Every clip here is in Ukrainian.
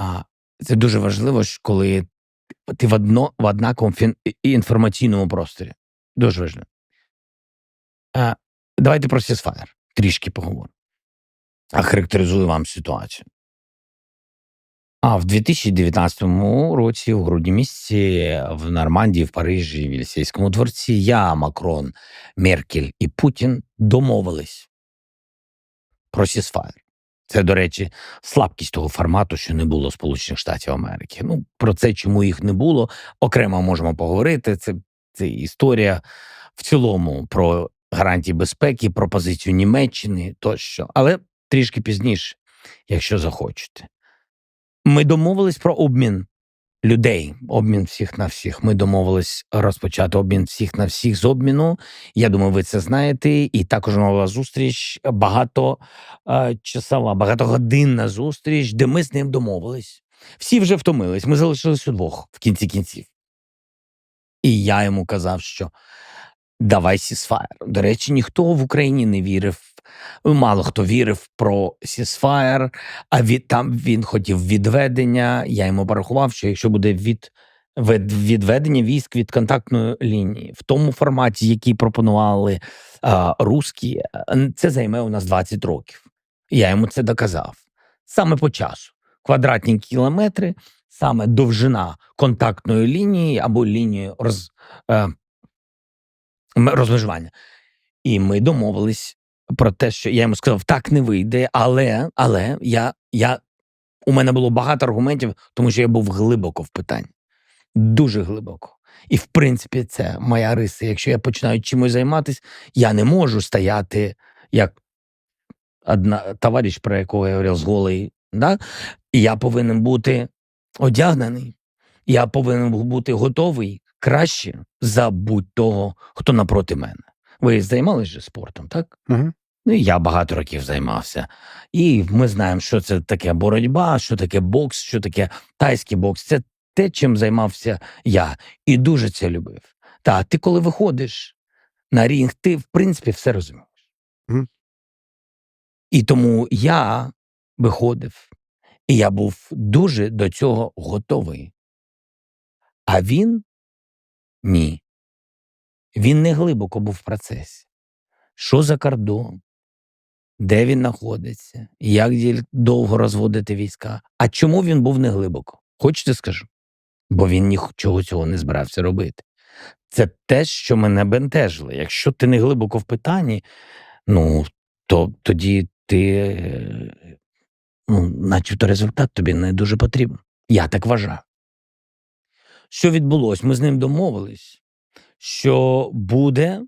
А, це дуже важливо, коли ти в одно в однаковому інформаційному просторі. Дуже важливо. А, давайте про Ceasefire трішки поговоримо. А характеризую вам ситуацію. А в 2019 році, у грудні місяці, в Нормандії, в Парижі, в Єлісейському дворці, я, Макрон, Меркель і Путін домовились про Ceasefire. Це, до речі, слабкість того формату, що не було Сполучених Штатів Америки. Ну, про це, чому їх не було, окремо можемо поговорити. Це, це історія в цілому про гарантії безпеки, про позицію Німеччини тощо. Але трішки пізніше, якщо захочете. Ми домовились про обмін людей, обмін всіх на всіх. Ми домовились розпочати обмін всіх на всіх з обміну. Я думаю, ви це знаєте. І також нова зустріч багато е, часова, багатогодинна зустріч, де ми з ним домовились. Всі вже втомились. Ми залишились удвох в кінці кінців. І я йому казав, що давай сісфаєр. До речі, ніхто в Україні не вірив. Мало хто вірив про сісфаєр, а від там він хотів відведення. Я йому порахував, що якщо буде від вед- відведення військ від контактної лінії в тому форматі, який пропонували а, русські, це займе у нас 20 років. Я йому це доказав саме по часу. Квадратні кілометри, саме довжина контактної лінії або лінії роз, е, розмежування. І ми домовились про те, що я йому сказав, так не вийде, але, але я, я, у мене було багато аргументів, тому що я був глибоко в питанні. Дуже глибоко. І в принципі, це моя риса. Якщо я починаю чимось займатися, я не можу стояти як одна товариш, про якого я говорив, з голий. Да? Я повинен бути одягнений. Я повинен бути готовий краще за будь-того, хто напроти мене. Ви займалися же спортом, так? Угу. Ну, і я багато років займався. І ми знаємо, що це таке боротьба, що таке бокс, що таке тайський бокс. Це те, чим займався я, і дуже це любив. Та ти, коли виходиш на рінг, ти в принципі все розумієш. Мгм. І тому я виходив, і я був дуже до цього готовий. А він ні. Він не глибоко був в процесі. Що за кордон? Де він знаходиться? Як довго розводити війська? А чому він був не глибоко? Хочете скажу? Бо він нічого цього не збирався робити. Це те, що мене бентежило. Якщо ти не глибоко в питанні, ну то тоді ти, е, ну, начебто, результат тобі не дуже потрібен. Я так вважаю. Що відбулось? Ми з ним домовились, що буде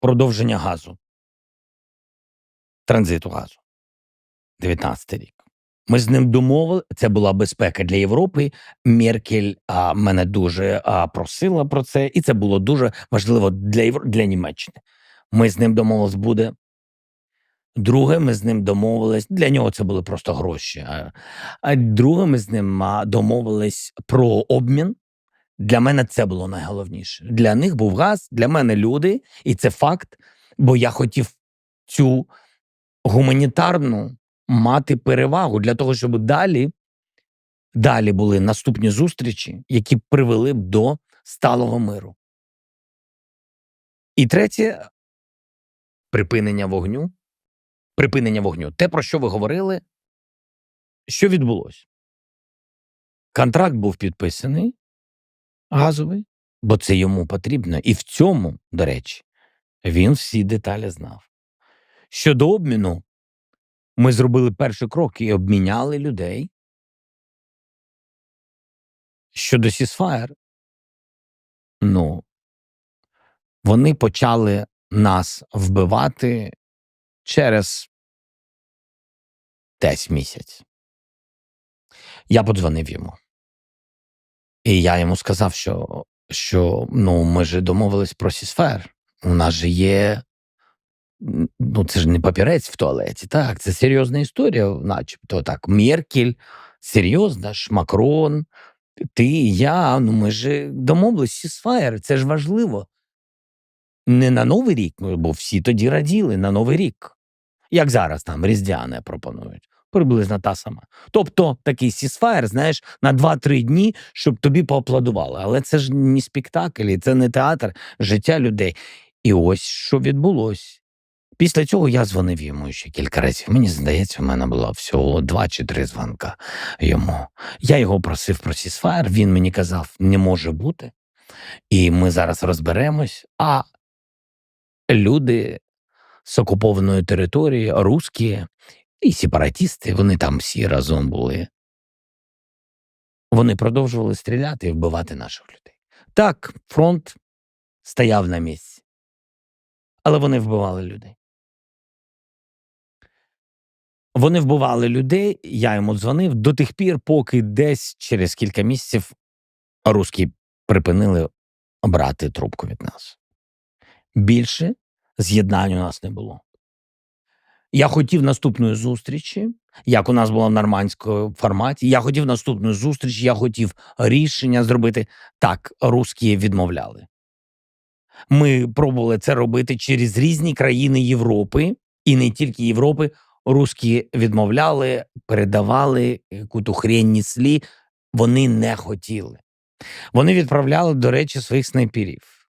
продовження газу, транзиту газу. 19 рік. Ми з ним домовили, це була безпека для Європи. Меркель а, мене дуже а, просила про це, і це було дуже важливо для Євро... для Німеччини. Ми з ним домовились, буде. Друге, ми з ним домовились. Для нього це були просто гроші. А, друге, ми з ним домовились про обмін. Для мене це було найголовніше. Для них був газ, для мене люди, і це факт. Бо я хотів цю гуманітарну мати перевагу для того, щоб далі, далі були наступні зустрічі, які привели б до сталого миру. І третє припинення вогню. Припинення вогню. Те, про що ви говорили, що відбулося? Контракт був підписаний газовий, бо це йому потрібно. І в цьому, до речі, він всі деталі знав. Щодо обміну, ми зробили перший крок і обміняли людей. Щодо Сісфаєр, ну, вони почали нас вбивати через десь місяць. Я подзвонив йому. І я йому сказав, що, що ну, ми ж домовились про Сісфер. У нас же є. Ну, це ж не папірець в туалеті, так, це серйозна історія, начебто так. Меркель, серйозна ж, Макрон, ти, я, ну ми ж домовились Сісфаєр, це ж важливо. Не на Новий рік, ну, бо всі тоді раділи на Новий рік. Як зараз там Різдвяне пропонують. приблизно та сама. Тобто такий сісфаєр, знаєш, на 2-3 дні, щоб тобі поаплодували. Але це ж не спектакль, і це не театр, життя людей. І ось що відбулось. Після цього я дзвонив йому ще кілька разів. Мені здається, в мене було всього два чи три дзвонка йому. Я його просив про сісфаєр, він мені казав, не може бути. І ми зараз розберемось. А люди з окупованої території, русські і сепаратісти, вони там всі разом були. Вони продовжували стріляти і вбивати наших людей. Так, фронт стояв на місці, але вони вбивали людей. Вони вбивали людей, я йому дзвонив до тих пір, поки десь через кілька місяців русські припинили брати трубку від нас. Більше з'єднань у нас не було. Я хотів наступної зустрічі, як у нас було в нормандському форматі. Я хотів наступної зустрічі, я хотів рішення зробити. Так, русські відмовляли. Ми пробували це робити через різні країни Європи, і не тільки Європи. Русські відмовляли, передавали яку-то хрень несли. Вони не хотіли. Вони відправляли, до речі, своїх снайперів.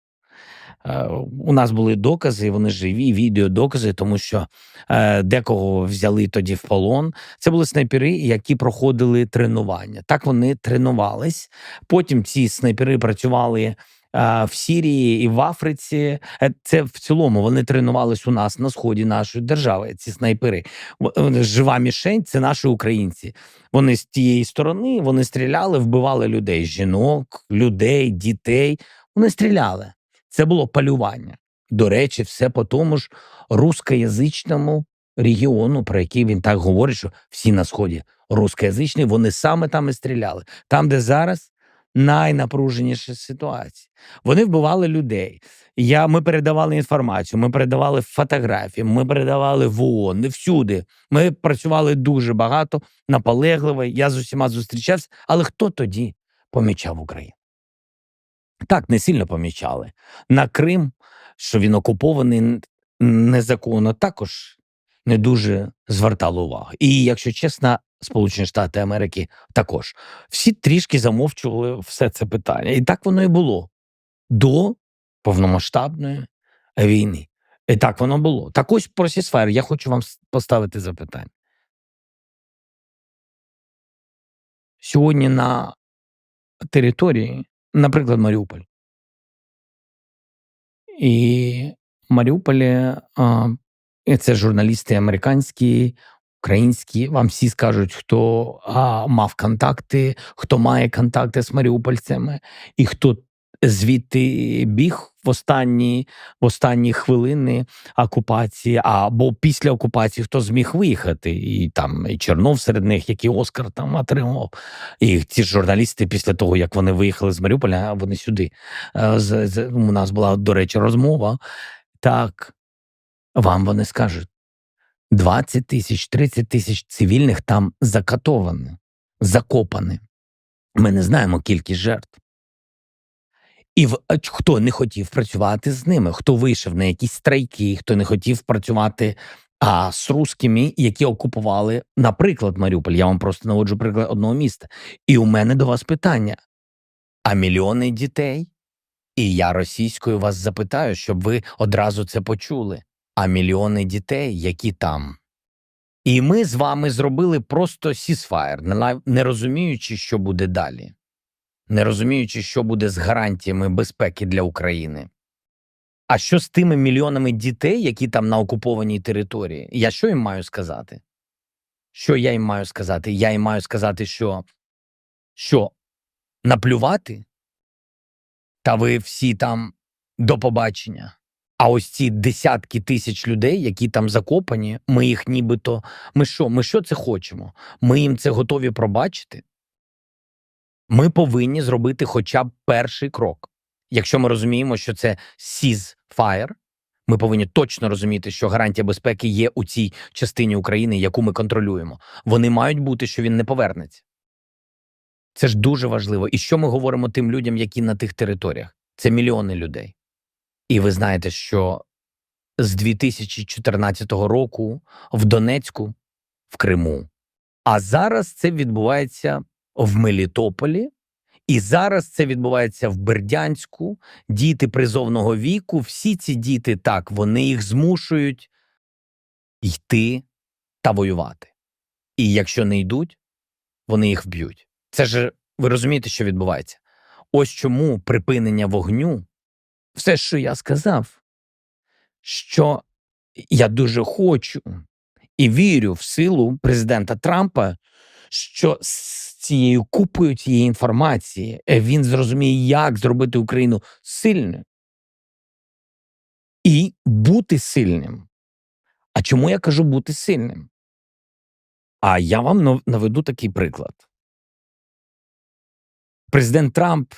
Е, У нас були докази, вони живі, відеодокази, тому що е, декого взяли тоді в полон. Це були снайпери, які проходили тренування. Так вони тренувались. Потім ці снайпери працювали е, в Сірії і в Африці. Це в цілому вони тренувались у нас на сході нашої держави. Ці снайпери. Жива мішень це наші українці. Вони з тієї сторони вони стріляли, вбивали людей, жінок, людей, дітей. Вони стріляли. Це було полювання. До речі, все по тому ж рускоязичному регіону, про який він так говорить, що всі на сході рускоязичні, вони саме там і стріляли. Там, де зараз найнапруженіша ситуація. Вони вбивали людей. Я, ми передавали інформацію, ми передавали фотографії, ми передавали в ООН, не всюди. Ми працювали дуже багато, наполегливо. Я з усіма зустрічався. Але хто тоді помічав Україну? Так, не сильно помічали. На Крим, що він окупований незаконно, також не дуже звертали увагу. І, якщо чесно, Сполучені Штати Америки також. Всі трішки замовчували все це питання. І так воно і було до повномасштабної війни. І так воно було. Так ось про сфери я хочу вам поставити запитання. Сьогодні на території, наприклад, Маріуполь. І в Маріуполі це журналісти американські, українські. Вам всі скажуть, хто мав контакти, хто має контакти з маріупольцями, і хто звідти біг в останні, в останні хвилини окупації, або після окупації, хто зміг виїхати, і там і Чернов серед них, який Оскар там отримав. І ці журналісти, після того як вони виїхали з Маріуполя, вони сюди. Е, У нас була, до речі, розмова. Так, вам вони скажуть: 20 тисяч, 30 тисяч цивільних там закатовані, закопані. Ми не знаємо кількість жертв. І в, хто не хотів працювати з ними, хто вийшов на якісь страйки, хто не хотів працювати а, з русскими, які окупували, наприклад, Маріуполь. Я вам просто наводжу приклад одного міста. І у мене до вас питання: а мільйони дітей? І я російською вас запитаю, щоб ви одразу це почули. А мільйони дітей, які там. І ми з вами зробили просто сісфаєр, не розуміючи, що буде далі, не розуміючи, що буде з гарантіями безпеки для України. А що з тими мільйонами дітей, які там на окупованій території? Я що їм маю сказати? Що я їм маю сказати? Я їм маю сказати, що, що наплювати? Та ви всі там до побачення. А ось ці десятки тисяч людей, які там закопані, ми їх нібито. Ми що? Ми що це хочемо? Ми їм це готові пробачити? Ми повинні зробити хоча б перший крок. Якщо ми розуміємо, що це ceasefire, ми повинні точно розуміти, що гарантія безпеки є у цій частині України, яку ми контролюємо. Вони мають бути, що він не повернеться. Це ж дуже важливо. І що ми говоримо тим людям, які на тих територіях? Це мільйони людей. І ви знаєте, що з 2014 року в Донецьку, в Криму, А зараз це відбувається в Мелітополі, і зараз це відбувається в Бердянську. Діти призовного віку, всі ці діти так, вони їх змушують йти та воювати. І якщо не йдуть, вони їх вб'ють. Це ж ви розумієте, що відбувається. Ось чому припинення вогню, все, що я сказав, що я дуже хочу і вірю в силу президента Трампа, що з цією купою цієї інформації е, він зрозуміє, як зробити Україну сильною і бути сильним. А чому я кажу бути сильним? А я вам наведу такий приклад. Президент Трамп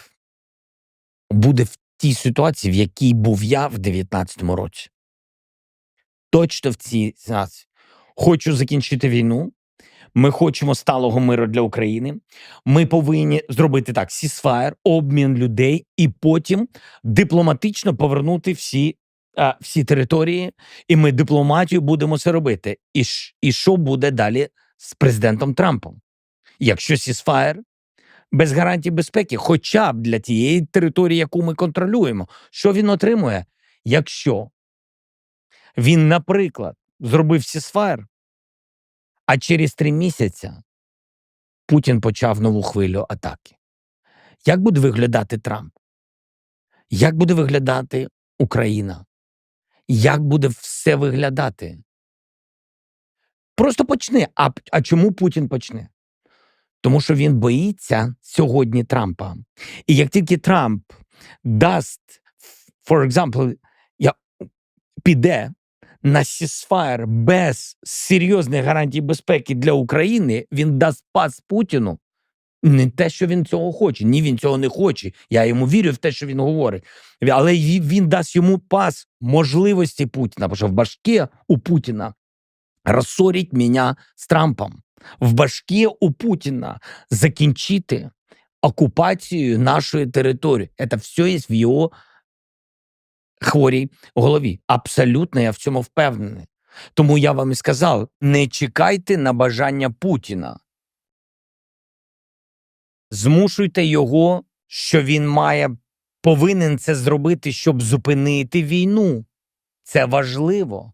буде в тій ситуації, в якій був я в 19-му році. Точно в цій ситуації. Хочу закінчити війну. Ми хочемо сталого миру для України. Ми повинні зробити так: сісфаєр, обмін людей, і потім дипломатично повернути всі, а, всі території, і ми дипломатію будемо це робити. І, і що буде далі з президентом Трампом? Якщо сісфаєр без гарантій безпеки, хоча б для тієї території, яку ми контролюємо, що він отримує, якщо він, наприклад, зробив сісфаєр, а через три місяці Путін почав нову хвилю атаки. Як буде виглядати Трамп? Як буде виглядати Україна? Як буде все виглядати? Просто почни. А, а чому Путін почне? Тому що він боїться сьогодні Трампа. І як тільки Трамп дасть, for example, я, піде на сісфаєр без серйозних гарантій безпеки для України, він дасть пас Путіну. Не те, що він цього хоче. Ні, він цього не хоче. Я йому вірю в те, що він говорить. Але він дасть йому пас можливості Путіна, бо що в башке у Путіна розсорить мене з Трампом. В башке у Путіна закінчити окупацію нашої території. Це все є в його хворій голові. Абсолютно я в цьому впевнений. Тому я вам і сказав: не чекайте на бажання Путіна. Змушуйте його, що він має повинен це зробити, щоб зупинити війну. Це важливо.